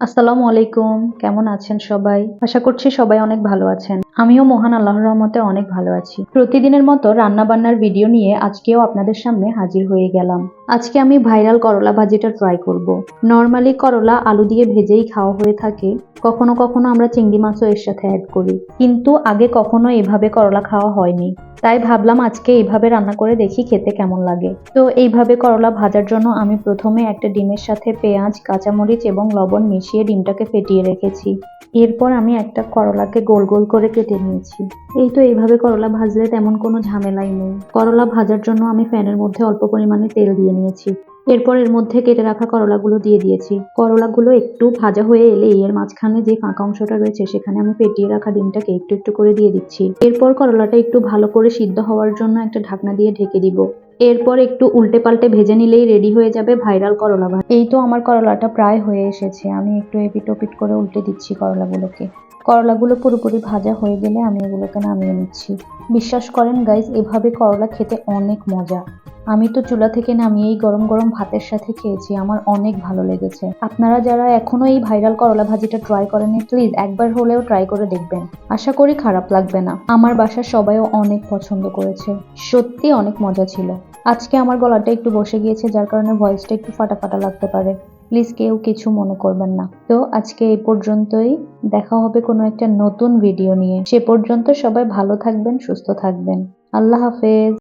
আসসালামু আলাইকুম। কেমন আছেন সবাই? আশা করছি সবাই অনেক ভালো আছেন। আমিও মহান আল্লাহর রহমতে অনেক ভালো আছি। প্রতিদিনের মতো রান্না বান্নার ভিডিও নিয়ে আজকেও আপনাদের সামনে হাজির হয়ে গেলাম। আজকে আমি ভাইরাল করলা ভাজিটা ট্রাই করব। নর্মালি করলা আলু দিয়ে ভেজেই খাওয়া হয়ে থাকে। কখনো কখনো আমরা চিংড়ি মাছও এর সাথে অ্যাড করি। কিন্তু আগে কখনো এভাবে করলা খাওয়া হয়নি। তাই ভাবলাম আজকে এইভাবে রান্না করে দেখি খেতে কেমন লাগে। তো এইভাবে করলা ভাজার জন্য আমি প্রথমে একটা ডিমের সাথে পেঁয়াজ, কাঁচামরিচ এবং লবণ মিশিয়ে ডিমটাকে ফেটিয়ে রেখেছি। এরপর আমি একটা করলাকে গোল গোল করে কেটে নিয়েছি। এই তো এইভাবে করলা ভাজলে তেমন কোনো ঝামেলাই নেই। করলা ভাজার জন্য আমি ফ্যানের মধ্যে অল্প পরিমাণে তেল দিয়ে নিয়েছি। এরপর এর মধ্যে কেটে রাখা করলাগুলো দিয়ে দিয়েছি। করলাগুলো একটু ভাজা হয়ে এলে এর মাঝখানে যে ফাঁকা অংশটা রয়েছে সেখানে আমি ফেটিয়ে রাখা ডিমটাকে একটু একটু করে দিয়ে দিচ্ছি। এরপর করলাটা একটু ভালো করে সিদ্ধ হওয়ার জন্য একটা ঢাকনা দিয়ে ঢেকে দিব। এরপর একটু উল্টে পাল্টে ভেজে নিলেই রেডি হয়ে যাবে ভাইরাল করলা ভাজা এই তো আমার করলাটা প্রায় হয়ে এসেছে। আমি একটু এপিট ওপিট করে উল্টে দিচ্ছি করলাগুলোকে। করলাগুলো পুরোপুরি ভাজা হয়ে গেলে আমি এগুলোকে নামিয়ে নিচ্ছি। বিশ্বাস করেন গাইজ এভাবে করলা খেতে অনেক মজা। আমি তো চুলা থেকে নামিয়েই গরম গরম ভাতের সাথে খেয়েছি, আমার অনেক ভালো লেগেছে। আপনারা যারা এখনও এই ভাইরাল করলা ভাজিটা ট্রাই করেনি প্লিজ একবার হলেও ট্রাই করে দেখবেন। আশা করি খারাপ লাগবে না। আমার বাসার সবাইও অনেক পছন্দ করেছে। সত্যি অনেক মজা ছিল। আজকে আমার গলাটা একটু বসে গিয়েছে, যার কারণে ভয়েসটা একটু ফাটাফাটা ফাটা লাগতে পারে। প্লিজ কেউ কিছু মনে করবেন না। তো আজকে এই পর্যন্তই। দেখা হবে কোনো একটা নতুন ভিডিও নিয়ে। সে পর্যন্ত সবাই ভালো থাকবেন, সুস্থ থাকবেন। আল্লাহ হাফেজ।